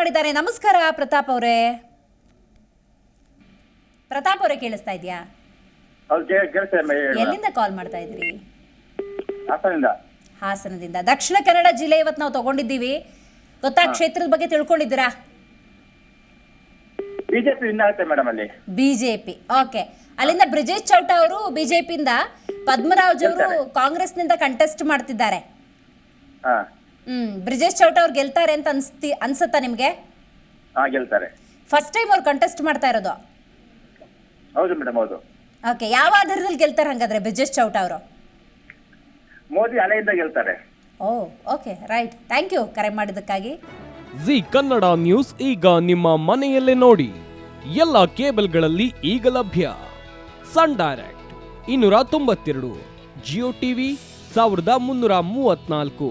ಮಾಡಿದ್ದಾರೆ. ನಮಸ್ಕಾರ ಪ್ರತಾಪ್ ಅವರೇ. ಪ್ರತಾಪ್ ಅವರೇ ಕೇಳಿಸ್ತಾ ಇದೆಯಾ. ಎಲ್ಲಿಂದ ಕಾಲ್ ಮಾಡ್ತಾ ಇದ್ರಿ? ಹಾಸನದಿಂದ. ದಕ್ಷಿಣ ಕನ್ನಡ ಜಿಲ್ಲೆ ಇವತ್ತು ನಾವು ತಗೊಂಡಿದ್ದೀವಿ. ಗೊತ್ತಾ ಕ್ಷೇತ್ರದ ಬಗ್ಗೆ ತಿಳ್ಕೊಂಡಿದ್ದೀರಾ? ಬಿಜೆಪಿ ಮೇಡಮ್ ಅಲ್ಲಿ. ಬಿಜೆಪಿ. ಓಕೆ. ಅಲ್ಲಿಂದ ಬ್ರಿಜೇಶ್ ಚೌಟ ಅವರು ಬಿಜೆಪಿಯಿಂದ ಪದ್ಮರಾಜ್ ಅವರು ಕಾಂಗ್ರೆಸ್ನಿಂದ ಕಂಟೆಸ್ಟ್ ಮಾಡ್ತಿದ್ದಾರೆ. ಹ್ಮ್ ಬ್ರಿಜೇಶ್ ಚೌಟ ಅವ್ರು ಗೆಲ್ತಾರೆ ಅಂತ ಅನ್ಸ್ತಿ ಅನ್ಸುತ್ತಾ ನಿಮ್ಗೆ? ಹಾ ಗೆಲ್ತಾರೆ. ಫಸ್ಟ್ ಟೈಮ್ ಅವ್ರು ಕಂಟೆಸ್ಟ್ ಮಾಡ್ತಾ ಇರೋದು? ಹೌದು ಮೇಡಮ್ ಹೌದು. ಓಕೆ ಯಾವ ಆಧಾರದಲ್ಲಿ ಗೆಲ್ತಾರೆ ಹಂಗಾದ್ರೆ ಬ್ರಿಜೇಶ್ ಚೌಟ ಅವರು? ಮೋದಿ ಅಲೆಯಿಂದ ಗೆಲ್ತಾರೆ. Oh okay right thank you ಕರೆ ಮಾಡಿದ್ದಕ್ಕಾಗಿ. ಜಿ ಕನ್ನಡ ನ್ಯೂಸ್ ಈಗ ನಿಮ್ಮ ಮನೆಯಲ್ಲೇ ನೋಡಿ. ಎಲ್ಲ ಕೇಬಲ್ಗಳಲ್ಲಿ ಈಗ ಲಭ್ಯ. ಸನ್ ಡೈರೆಕ್ಟ್ ಇನ್ನೂರ ತೊಂಬತ್ತೆರಡು ಜಿಯೋ ಟಿವಿ ಸಾವಿರದ ಮುನ್ನೂರ ಮೂವತ್ನಾಲ್ಕು.